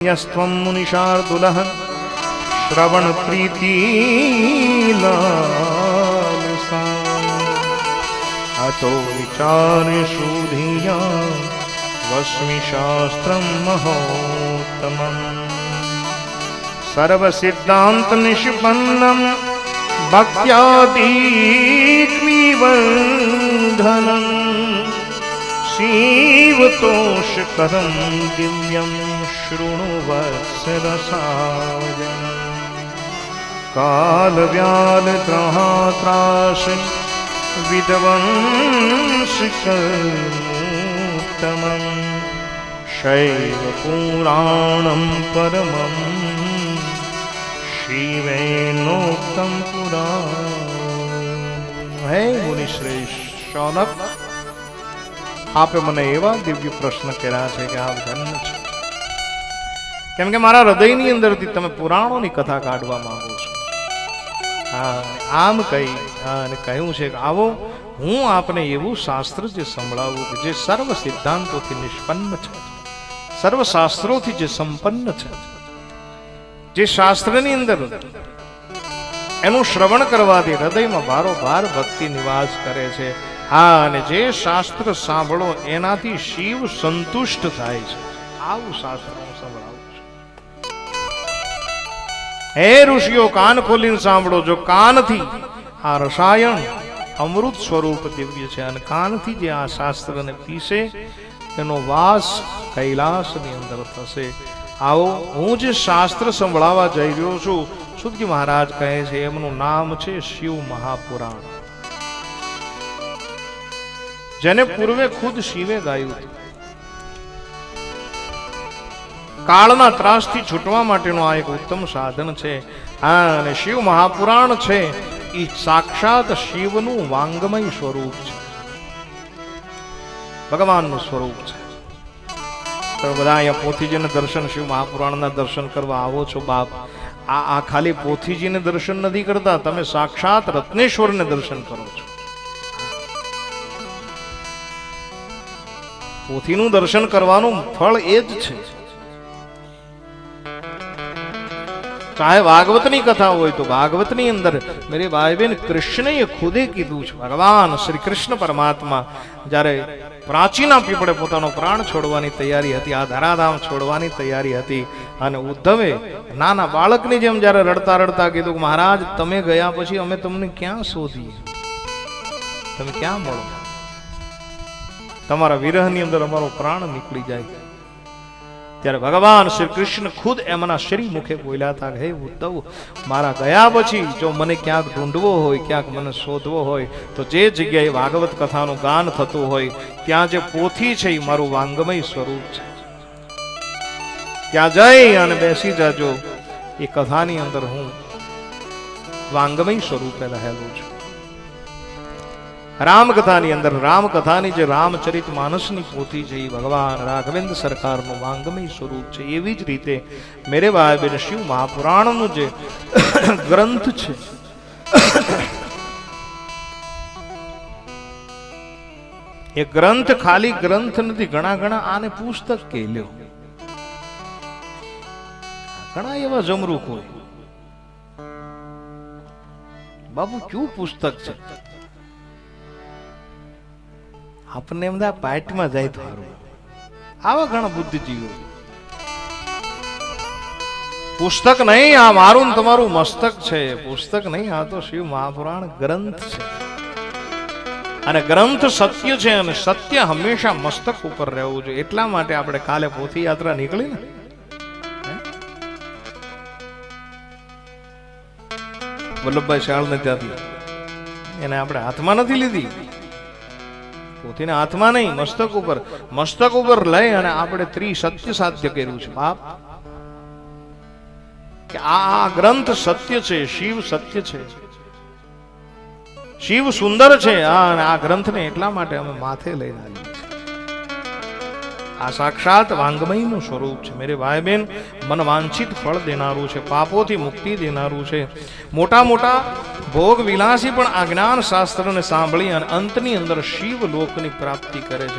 યસ્ત્વમ મુનિશાર્દુલ શ્રવણ પ્રીતિ અતો વિચાર શોધિયા વસ્મી શાસ્ત્ર મહોત્તમ સર્વસિદ્ધાંત નિષ્પન્નમ ભક્ત્યાદીક્વિવર્ધનમ શિવતોષકરમ દિવ્યમ શૃણુ વત્સરસાયણ કાલવ્યાલત્રાત્રાસ વિદવંશકર્મોત્તમ શૈવ પુરાણમ પરમમ શિવેનોક્તમ પુરા હે મુનિશ્રેષ્ઠ શૌનક આપે મને એવા દિવ્ય પ્રશ્ન કર્યા છે કે આ ધન્ય છે. કેમ કે મારા હૃદયની અંદરથી તમે પુરાણોની કથા કાઢવા માંગો છો. હા, આમ કહી અને કહ્યું છે કે આવો, હું આપને એવું શાસ્ત્ર જે સંભળાવું કે જે સર્વ સિદ્ધાંતોથી નિષ્પન્ન છે. સર્વ શાસ્ત્રોથી જે સંપન્ન છે. જે શાસ્ત્રની અંદર એનું શ્રવણ કરવાથી હૃદયમાં ભારોભાર ભક્તિ નિવાસ કરે છે. હા, અને જે શાસ્ત્ર સાંભળો, એનાથી શિવ સંતુષ્ટ થાય છે. આવું શાસ્ત્ર હું હે ઋષિઓ, કાન ખોલીને સાંભળો. જો કાનથી આ રસાયણ અમૃત સ્વરૂપ દિવ્ય છે, અને કાનથી જે આ શાસ્ત્રને પીસે એનો વાસ કૈલાસની અંદર થશે. આવો, હું જે શાસ્ત્ર સંભળાવા જઈ રહ્યો છું સુખજી મહારાજ કહે છે, એમનું નામ છે શિવ મહાપુરાણ. જેને પૂર્વે ખુદ શિવે ગાયું હતું. કાળના ત્રાસથી છૂટવા માટેનું આ એક ઉત્તમ સાધન છે. હા, અને શિવ મહાપુરાણ છે. એ સાક્ષાત શિવનું વાંગમય સ્વરૂપ છે. ભગવાનનું સ્વરૂપ છે. તમે બધા અહીંયા પોથીજીને દર્શન, શિવ મહાપુરાણના દર્શન કરવા આવો છો, બાપ. આ આ ખાલી પોથીજીને દર્શન નથી કરતા, તમે સાક્ષાત રત્નેશ્વરને દર્શન કરો છો. પોથીનું દર્શન કરવાનું ફળ એ જ છે. ચાહે ભાગવતની કથા હોય તો ભાગવતની અંદર મેરે ભાઈ બહેન કૃષ્ણએ ખુદે કીધું છે, ભગવાન શ્રી કૃષ્ણ પરમાત્મા જ્યારે પ્રાચીના પીપળે પોતાનો પ્રાણ છોડવાની તૈયારી હતી, આ ધરાધામ છોડવાની તૈયારી હતી અને ઉદ્ધવે નાના બાળકની જેમ જ્યારે રડતા રડતા કીધું મહારાજ તમે ગયા પછી અમે તમને ક્યાં શોધીએ? તમે ક્યાં મળો? તમારા વિરહની અંદર અમારો પ્રાણ નીકળી જાય. ત્યારે ભગવાન શ્રી કૃષ્ણ ખુદ એમના શ્રી મુખે બોલ્યા હતા હે ઉદ્ધવ, મારા ગયા પછી જો મને ક્યાંક ઢૂંઢવો હોય, ક્યાંક મને શોધવો હોય, તો જે જગ્યાએ ભાગવત કથાનું ગાન થતું હોય, ત્યાં જે પોથી છે એ મારું વાંગમય સ્વરૂપ છે. ત્યાં જઈ અને બેસી જાજો. એ કથાની અંદર હું વાંગમય સ્વરૂપે રહેલું છું. રામકથાની અંદર, રામકથાની જે રામચરિત માનસની પોથી છે, એ ભગવાન રાઘવેન્દ્ર સરકારનું વાંગમય સ્વરૂપ છે. એવી જ રીતે મેરે બેન શિવ મહાપુરાણનું જે ગ્રંથ છે, એ ગ્રંથ ખાલી ગ્રંથ નથી, ઘણા ઘણા આને પુસ્તક કે લ્યો ઘણા એવા જમરૂખ હોય. બાબુ ક્યું પુસ્તક છે? આપણને એમ થાય પાટમાં જાય તો આવા ઘણા બુદ્ધિજીવો. પુસ્તક નહીં, આ મારું ને તમારું મસ્તક છે. પુસ્તક નહીં, આ તો શિવ મહાપુરાણ ગ્રંથ છે. અને ગ્રંથ સત્ય છે અને સત્ય હંમેશા મસ્તક ઉપર રહેવું જોઈએ. એટલા માટે આપણે કાલે પોથી યાત્રા નીકળી ને. વલ્લભભાઈ શાળ ને ત્યાંથી. એને આપણે હાથમાં નથી લીધી. પોતીને હાથમાં નહીં, મસ્તક ઉપર. મસ્તક ઉપર લઈ અને આપણે ત્રિસત્ય સાધ્ય કર્યું છે. બાપ. કે આ ગ્રંથ સત્ય છે, શિવ સત્ય છે. શિવ સુંદર છે, આ ગ્રંથને એટલા માટે અમે માથે લઈને છીએ આ સાક્ષાત વાંગમયનું સ્વરૂપ છે. મેરે ભાઈ બહેન મન વાંછિત ફળ દેનારું છે, પાપોથી મુક્તિ દેનારું છે. મોટા મોટા ભોગ વિલાસી પણ આ જ્ઞાન શાસ્ત્રને સાંભળી અને અંતની અંદર શિવ લોકની પ્રાપ્તિ કરે છે.